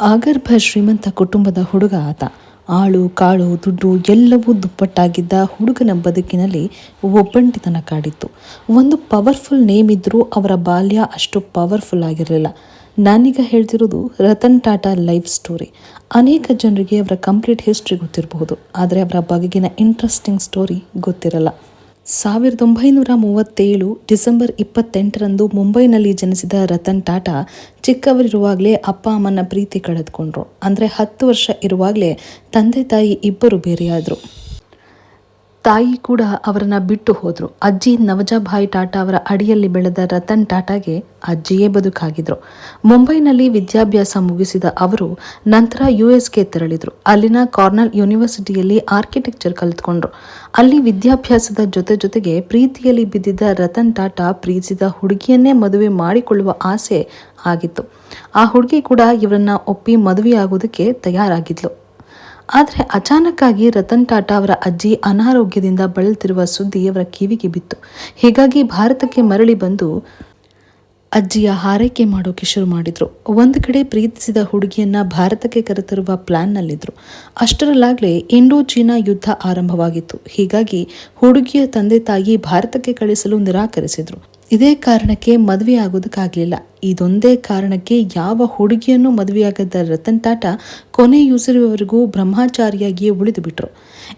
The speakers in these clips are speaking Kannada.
ಆಗರ್ಭ ಶ್ರೀಮಂತ ಕುಟುಂಬದ ಹುಡುಗ ಆತ. ಆಳು, ಕಾಳು, ದುಡ್ಡು ಎಲ್ಲವೂ ದುಪ್ಪಟ್ಟಾಗಿದ್ದ ಹುಡುಗನ ಬದುಕಿನಲ್ಲಿ ಒಬ್ಬಂಟಿತನ ಕಾಡಿತ್ತು. ಒಂದು ಪವರ್ಫುಲ್ ನೇಮ್ ಇದ್ದರೂ ಅವರ ಬಾಲ್ಯ ಅಷ್ಟು ಪವರ್ಫುಲ್ ಆಗಿರಲಿಲ್ಲ. ನಾನೀಗ ಹೇಳ್ತಿರೋದು ರತನ್ ಟಾಟಾ ಲೈಫ್ ಸ್ಟೋರಿ. ಅನೇಕ ಜನರಿಗೆ ಅವರ ಕಂಪ್ಲೀಟ್ ಹಿಸ್ಟ್ರಿ ಗೊತ್ತಿರಬಹುದು, ಆದರೆ ಅವರ ಬಗೆಗಿನ ಇಂಟ್ರೆಸ್ಟಿಂಗ್ ಸ್ಟೋರಿ ಗೊತ್ತಿರಲ್ಲ. ಸಾವಿರದ ಒಂಬೈನೂರ ಮೂವತ್ತೇಳು ಡಿಸೆಂಬರ್ ಇಪ್ಪತ್ತೆಂಟರಂದು ಮುಂಬೈನಲ್ಲಿ ಜನಿಸಿದ ರತನ್ ಟಾಟಾ ಚಿಕ್ಕವರಿರುವಾಗಲೇ ಅಪ್ಪ ಅಮ್ಮನ ಪ್ರೀತಿ ಕಳೆದುಕೊಂಡ್ರು. ಅಂದರೆ ಹತ್ತು ವರ್ಷ ಇರುವಾಗಲೇ ತಂದೆ ತಾಯಿ ಇಬ್ಬರು ಬೇರೆಯಾದರು. ತಾಯಿ ಕೂಡ ಅವರನ್ನ ಬಿಟ್ಟು ಹೋದರು. ಅಜ್ಜಿ ನವಜಾಭಾಯ್ ಟಾಟಾ ಅವರ ಅಡಿಯಲ್ಲಿ ಬೆಳೆದ ರತನ್ ಟಾಟಾಗೆ ಅಜ್ಜಿಯೇ ಬದುಕಾಗಿದ್ರು. ಮುಂಬೈನಲ್ಲಿ ವಿದ್ಯಾಭ್ಯಾಸ ಮುಗಿಸಿದ ಅವರು ನಂತರ ಯು ತೆರಳಿದರು. ಅಲ್ಲಿನ ಕಾರ್ನಲ್ ಯೂನಿವರ್ಸಿಟಿಯಲ್ಲಿ ಆರ್ಕಿಟೆಕ್ಚರ್ ಕಲಿತ್ಕೊಂಡ್ರು. ಅಲ್ಲಿ ವಿದ್ಯಾಭ್ಯಾಸದ ಜೊತೆ ಜೊತೆಗೆ ಪ್ರೀತಿಯಲ್ಲಿ ಬಿದ್ದಿದ್ದ ರತನ್ ಟಾಟಾ ಪ್ರೀತಿಸಿದ ಹುಡುಗಿಯನ್ನೇ ಮದುವೆ ಮಾಡಿಕೊಳ್ಳುವ ಆಸೆ ಆಗಿತ್ತು. ಆ ಹುಡುಗಿ ಕೂಡ ಇವರನ್ನ ಒಪ್ಪಿ ಮದುವೆಯಾಗೋದಕ್ಕೆ ತಯಾರಾಗಿದ್ಲು. ಆದರೆ ಅಚಾನಕ್ಕಾಗಿ ರತನ್ ಟಾಟಾ ಅವರ ಅಜ್ಜಿ ಅನಾರೋಗ್ಯದಿಂದ ಬಳಲ್ತಿರುವ ಸುದ್ದಿ ಅವರ ಕಿವಿಗೆ ಬಿತ್ತು. ಹೀಗಾಗಿ ಭಾರತಕ್ಕೆ ಮರಳಿ ಬಂದು ಅಜ್ಜಿಯ ಹಾರೈಕೆ ಮಾಡೋಕೆ ಶುರು ಮಾಡಿದರು. ಒಂದು ಕಡೆ ಪ್ರೀತಿಸಿದ ಹುಡುಗಿಯನ್ನು ಭಾರತಕ್ಕೆ ಕರೆತರುವ ಪ್ಲ್ಯಾನ್ನಲ್ಲಿದ್ದರು ಅಷ್ಟರಲ್ಲಾಗಲೇ ಇಂಡೋ ಚೀನಾ ಯುದ್ಧ ಆರಂಭವಾಗಿತ್ತು. ಹೀಗಾಗಿ ಹುಡುಗಿಯ ತಂದೆ ತಾಯಿ ಭಾರತಕ್ಕೆ ಕಳಿಸಲು ನಿರಾಕರಿಸಿದ್ರು. ಇದೇ ಕಾರಣಕ್ಕೆ ಮದುವೆ ಆಗೋದಕ್ಕಾಗಲಿಲ್ಲ ಇದೊಂದೇ ಕಾರಣಕ್ಕೆ ಯಾವ ಹುಡುಗಿಯನ್ನು ಮದುವೆಯಾಗದ ರತನ್ ಟಾಟಾ ಕೊನೆಯುಸಿರುವವರೆಗೂ ಬ್ರಹ್ಮಚಾರಿಯಾಗಿಯೇ ಉಳಿದು ಬಿಟ್ರು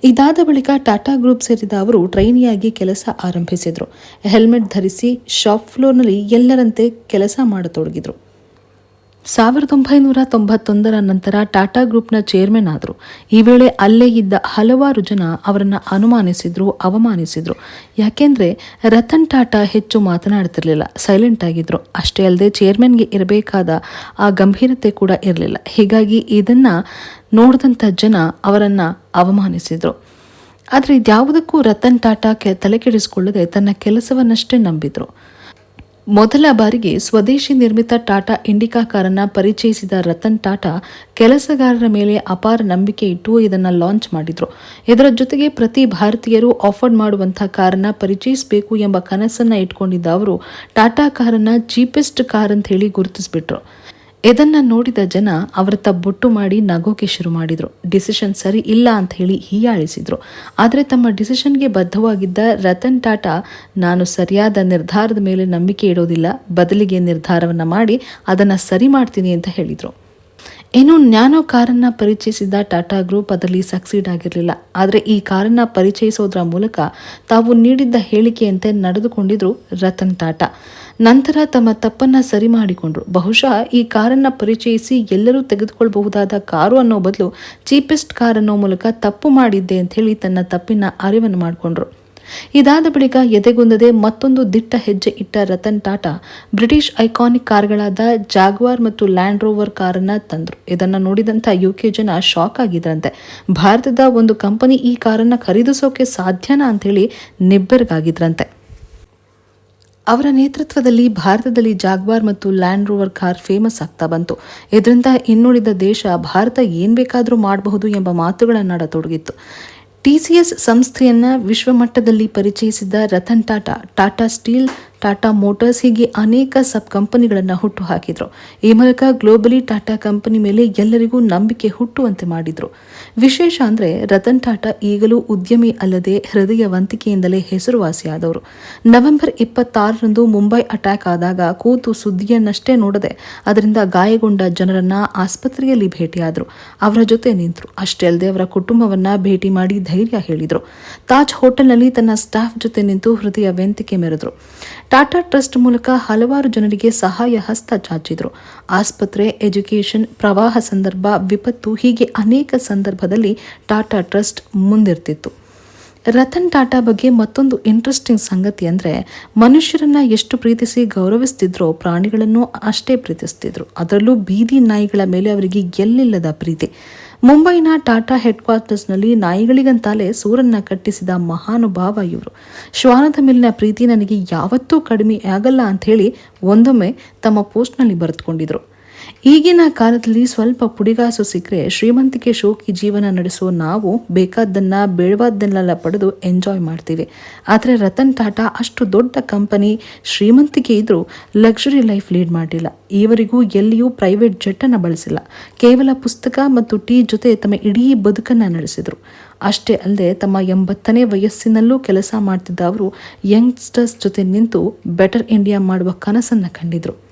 ಇದಾದ ಬಳಿಕ ಟಾಟಾ ಗ್ರೂಪ್ ಸೇರಿದ ಅವರು ಟ್ರೈನಿಯಾಗಿ ಕೆಲಸ ಆರಂಭಿಸಿದರು. ಹೆಲ್ಮೆಟ್ ಧರಿಸಿ, ಶಾಪ್ ಫ್ಲೋರ್ನಲ್ಲಿ ಎಲ್ಲರಂತೆ ಕೆಲಸ ಮಾಡತೊಡಗಿದ್ರು. ಸಾವಿರದ ಒಂಬೈನೂರ ತೊಂಬತ್ತೊಂದರ ನಂತರ ಟಾಟಾ ಗ್ರೂಪ್ನ ಚೇರ್ಮನ್ ಆದರು. ಈ ವೇಳೆ ಅಲ್ಲೇ ಇದ್ದ ಹಲವಾರು ಜನ ಅವರನ್ನು ಅನುಮಾನಿಸಿದ್ರು, ಅವಮಾನಿಸಿದ್ರು. ಯಾಕೆಂದ್ರೆ ರತನ್ ಟಾಟಾ ಹೆಚ್ಚು ಮಾತನಾಡ್ತಿರ್ಲಿಲ್ಲ ಸೈಲೆಂಟ್ ಆಗಿದ್ರು. ಅಷ್ಟೇ ಅಲ್ಲದೆ ಚೇರ್ಮನ್ಗೆ ಇರಬೇಕಾದ ಆ ಗಂಭೀರತೆ ಕೂಡ ಇರಲಿಲ್ಲ. ಹೀಗಾಗಿ ಇದನ್ನು ನೋಡಿದಂಥ ಜನ ಅವರನ್ನು ಅವಮಾನಿಸಿದ್ರು. ಆದರೆ ಇದ್ಯಾವುದಕ್ಕೂ ರತನ್ ಟಾಟಾ ಕೆ ತಲೆ ಕೆಡಿಸಿಕೊಳ್ಳದೆ ತನ್ನ ಕೆಲಸವನ್ನಷ್ಟೇ ನಂಬಿದ್ರು. ಮೊದಲ ಬಾರಿಗೆ ಸ್ವದೇಶಿ ನಿರ್ಮಿತ ಟಾಟಾ ಇಂಡಿಕಾ ಕಾರನ್ನು ಪರಿಚಯಿಸಿದ ರತನ್ ಟಾಟಾ ಕೆಲಸಗಾರರ ಮೇಲೆ ಅಪಾರ ನಂಬಿಕೆ ಇಟ್ಟು ಇದನ್ನು ಲಾಂಚ್ ಮಾಡಿದ್ರು. ಇದರ ಜೊತೆಗೆ ಪ್ರತಿ ಭಾರತೀಯರು ಆಫರ್ಡ್ ಮಾಡುವಂತಹ ಕಾರನ್ನು ಪರಿಚಯಿಸಬೇಕು ಎಂಬ ಕನಸನ್ನು ಇಟ್ಕೊಂಡಿದ್ದ ಅವರು ಟಾಟಾ ಕಾರನ್ನು ಚೀಪೆಸ್ಟ್ ಕಾರ್ ಅಂತ ಹೇಳಿ ಗುರುತಿಸ್ಬಿಟ್ರು. ಇದನ್ನ ನೋಡಿದ ಜನ ಅವರ ತಬ್ಬೊಟ್ಟು ಮಾಡಿ ನಗೋಕೆ ಶುರು ಮಾಡಿದ್ರು. ಡಿಸಿಷನ್ ಸರಿ ಇಲ್ಲ ಅಂತ ಹೇಳಿ ಹೀಯಾಳಿಸಿದ್ರು. ಆದರೆ ತಮ್ಮ ಡಿಸಿಷನ್ಗೆ ಬದ್ಧವಾಗಿದ್ದ ರತನ್ ಟಾಟಾ, ನಾನು ಸರಿಯಾದ ನಿರ್ಧಾರದ ಮೇಲೆ ನಂಬಿಕೆ ಇಡೋದಿಲ್ಲ, ಬದಲಿಗೆ ನಿರ್ಧಾರವನ್ನು ಮಾಡಿ ಅದನ್ನು ಸರಿ ಮಾಡ್ತೀನಿ ಅಂತ ಹೇಳಿದ್ರು. ಇನ್ನು ನ್ಯಾನೋ ಕಾರನ್ನ ಪರಿಚಯಿಸಿದ ಟಾಟಾ ಗ್ರೂಪ್ ಅದರಲ್ಲಿ ಸಕ್ಸೀಡ್ ಆಗಿರಲಿಲ್ಲ. ಆದರೆ ಈ ಕಾರನ್ನ ಪರಿಚಯಿಸೋದ್ರ ಮೂಲಕ ತಾವು ನೀಡಿದ್ದ ಹೇಳಿಕೆಯಂತೆ ನಡೆದುಕೊಂಡಿದ್ರು ರತನ್ ಟಾಟಾ. ನಂತರ ತಮ್ಮ ತಪ್ಪನ್ನ ಸರಿ ಮಾಡಿಕೊಂಡ್ರು. ಬಹುಶಃ ಈ ಕಾರನ್ನ ಪರಿಚಯಿಸಿ ಎಲ್ಲರೂ ತೆಗೆದುಕೊಳ್ಳಬಹುದಾದ ಕಾರು ಅನ್ನೋ ಬದಲು ಚೀಪೆಸ್ಟ್ ಕಾರ್ ಅನ್ನೋ ಮೂಲಕ ತಪ್ಪು ಮಾಡಿದ್ದೆ ಅಂತ ಹೇಳಿ ತನ್ನ ತಪ್ಪಿನ ಅರಿವನ್ನು ಮಾಡಿಕೊಂಡ್ರು. ಇದಾದ ಬಳಿಕ ಎದೆಗುಂದದೆ ಮತ್ತೊಂದು ದಿಟ್ಟ ಹೆಜ್ಜೆ ಇಟ್ಟ ರತನ್ ಟಾಟಾ ಬ್ರಿಟಿಷ್ ಐಕಾನಿಕ್ ಕಾರ್ಗಳಾದ ಜಾಗ್ವಾರ್ ಮತ್ತು ಲ್ಯಾಂಡ್ ರೋವರ್ ಕಾರನ್ನ ತಂದ್ರು. ಇದನ್ನ ನೋಡಿದಂತ ಯುಕೆ ಜನ ಶಾಕ್ ಆಗಿದ್ರಂತೆ. ಭಾರತದ ಒಂದು ಕಂಪನಿ ಈ ಕಾರನ್ನ ಖರೀದಿಸೋಕೆ ಸಾಧ್ಯನಾ ಅಂತ ಹೇಳಿ ನಿಬ್ಬೆರಗಾಗಿದ್ರಂತೆ. ಅವರ ನೇತೃತ್ವದಲ್ಲಿ ಭಾರತದಲ್ಲಿ ಜಾಗ್ವಾರ್ ಮತ್ತು ಲ್ಯಾಂಡ್ ರೋವರ್ ಕಾರ್ ಫೇಮಸ್ ಆಗ್ತಾ ಬಂತು. ಇದರಿಂದ ಇನ್ನುಳಿದ ದೇಶ ಭಾರತ ಏನ್ ಬೇಕಾದರೂ ಮಾಡಬಹುದು ಎಂಬ ಮಾತುಗಳನ್ನಾಡತೊಡಗಿತ್ತು ಟಿಸಿಎಸ್ ಸಂಸ್ಥೆಯನ್ನ ವಿಶ್ವಮಟ್ಟದಲ್ಲಿ ಪರಿಚಯಿಸಿದ ರತನ್ ಟಾಟಾ ಟಾಟಾ ಸ್ಟೀಲ್ ಟಾಟಾ ಮೋಟರ್ಸ್ ಹೀಗೆ ಅನೇಕ ಸಬ್ ಕಂಪನಿಗಳನ್ನು ಹುಟ್ಟು ಹಾಕಿದ್ರು. ಈ ಮೂಲಕ ಗ್ಲೋಬಲಿ ಟಾಟಾ ಕಂಪನಿ ಮೇಲೆ ಎಲ್ಲರಿಗೂ ನಂಬಿಕೆ ಹುಟ್ಟುವಂತೆ ಮಾಡಿದ್ರು. ವಿಶೇಷ ಅಂದರೆ ರತನ್ ಟಾಟಾ ಈಗಲೂ ಉದ್ಯಮಿ ಅಲ್ಲದೆ ಹೃದಯವಂತಿಕೆಯಿಂದಲೇ ಹೆಸರುವಾಸಿಯಾದವರು. ನವೆಂಬರ್ ಇಪ್ಪತ್ತಾರರಂದು ಮುಂಬೈ ಅಟ್ಯಾಕ್ ಆದಾಗ ಕೂತು ಸುದ್ದಿಯನ್ನಷ್ಟೇ ನೋಡದೆ ಅದರಿಂದ ಗಾಯಗೊಂಡ ಜನರನ್ನ ಆಸ್ಪತ್ರೆಯಲ್ಲಿ ಭೇಟಿಯಾದರು. ಅವರ ಜೊತೆ ನಿಂತರು. ಅಷ್ಟೇ ಅಲ್ಲದೆ ಅವರ ಕುಟುಂಬವನ್ನ ಭೇಟಿ ಮಾಡಿ ಧೈರ್ಯ ಹೇಳಿದರು. ತಾಜ್ ಹೋಟೆಲ್ನಲ್ಲಿ ತನ್ನ ಸ್ಟಾಫ್ ಜೊತೆ ನಿಂತು ಹೃದಯ ವೆಂತಿಕೆ ಮೆರೆದರು. ಟಾಟಾ ಟ್ರಸ್ಟ್ ಮೂಲಕ ಹಲವಾರು ಜನರಿಗೆ ಸಹಾಯ ಹಸ್ತ ಚಾಚಿದ್ರು. ಆಸ್ಪತ್ರೆ, ಎಜುಕೇಷನ್, ಪ್ರವಾಹ ಸಂದರ್ಭ, ವಿಪತ್ತು ಹೀಗೆ ಅನೇಕ ಸಂದರ್ಭದಲ್ಲಿ ಟಾಟಾ ಟ್ರಸ್ಟ್ ಮುಂದಿರ್ತಿತ್ತು. ರತನ್ ಟಾಟಾ ಬಗ್ಗೆ ಮತ್ತೊಂದು ಇಂಟ್ರೆಸ್ಟಿಂಗ್ ಸಂಗತಿ ಅಂದರೆ, ಮನುಷ್ಯರನ್ನ ಎಷ್ಟು ಪ್ರೀತಿಸಿ ಗೌರವಿಸ್ತಿದ್ರೋ ಪ್ರಾಣಿಗಳನ್ನು ಅಷ್ಟೇ ಪ್ರೀತಿಸ್ತಿದ್ರು. ಅದರಲ್ಲೂ ಬೀದಿ ನಾಯಿಗಳ ಮೇಲೆ ಅವರಿಗೆ ಎಲ್ಲಿಲ್ಲದ ಪ್ರೀತಿ. ಮುಂಬೈನ ಟಾಟಾ ಹೆಡ್ ಕ್ವಾರ್ಟರ್ಸ್ನಲ್ಲಿ ನಾಯಿಗಳಿಗಂತಾಲೆ ಸೂರನ್ನ ಕಟ್ಟಿಸಿದ ಮಹಾನುಭಾವ ಇವರು. ಶ್ವಾನದ ಮೇಲಿನ ಪ್ರೀತಿ ನನಗೆ ಯಾವತ್ತೂ ಕಡಿಮೆ ಆಗಲ್ಲ ಅಂತ ಒಂದೊಮ್ಮೆ ತಮ್ಮ ಪೋಸ್ಟ್ನಲ್ಲಿ ಬರೆದುಕೊಂಡಿದ್ರು. ಈಗಿನ ಕಾಲದಲ್ಲಿ ಸ್ವಲ್ಪ ಪುಡಿಗಾಸು ಸಿಕ್ಕರೆ ಶ್ರೀಮಂತಿಕೆ ಶೋಕಿ ಜೀವನ ನಡೆಸೋ ನಾವು ಬೇಕಾದ್ದನ್ನ, ಬೇಡವಾದ್ದನ್ನೆಲ್ಲ ಪಡೆದು ಎಂಜಾಯ್ ಮಾಡ್ತೀವಿ. ಆದರೆ ರತನ್ ಟಾಟಾ ಅಷ್ಟು ದೊಡ್ಡ ಕಂಪನಿ ಶ್ರೀಮಂತಿಕೆ ಇದ್ದರೂ ಲಕ್ಸುರಿ ಲೈಫ್ ಲೀಡ್ ಮಾಡಿಲ್ಲ ಈವರೆಗೂ ಎಲ್ಲಿಯೂ ಪ್ರೈವೇಟ್ ಜೆಟ್ಟನ್ನು ಬಳಸಿಲ್ಲ. ಕೇವಲ ಪುಸ್ತಕ ಮತ್ತು ಟೀ ಜೊತೆ ತಮ್ಮ ಇಡೀ ಬದುಕನ್ನು ನಡೆಸಿದರು. ಅಷ್ಟೇ ಅಲ್ಲದೆ ತಮ್ಮ ಎಂಬತ್ತನೇ ವಯಸ್ಸಿನಲ್ಲೂ ಕೆಲಸ ಮಾಡ್ತಿದ್ದ ಅವರು ಯಂಗ್ಸ್ಟರ್ಸ್ ಜೊತೆ ನಿಂತು ಬೆಟರ್ ಇಂಡಿಯಾ ಮಾಡುವ ಕನಸನ್ನು ಕಂಡಿದ್ರು.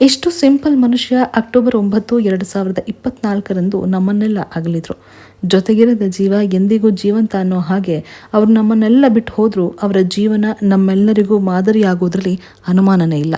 ಎಷ್ಟು ಸಿಂಪಲ್ ಮನುಷ್ಯ ಅಕ್ಟೋಬರ್ ಒಂಬತ್ತು ಎರಡು ಸಾವಿರದ ಇಪ್ಪತ್ನಾಲ್ಕರಂದು ನಮ್ಮನ್ನೆಲ್ಲ ಅಗಲಿದ್ರು. ಜೊತೆಗಿರದ ಜೀವ ಎಂದಿಗೂ ಜೀವಂತ ಅನ್ನೋ ಹಾಗೆ ಅವರು ನಮ್ಮನ್ನೆಲ್ಲ ಬಿಟ್ಟು ಹೋದರೂ ಅವರ ಜೀವನ ನಮ್ಮೆಲ್ಲರಿಗೂ ಮಾದರಿಯಾಗೋದ್ರಲ್ಲಿ ಅನುಮಾನನೇ ಇಲ್ಲ.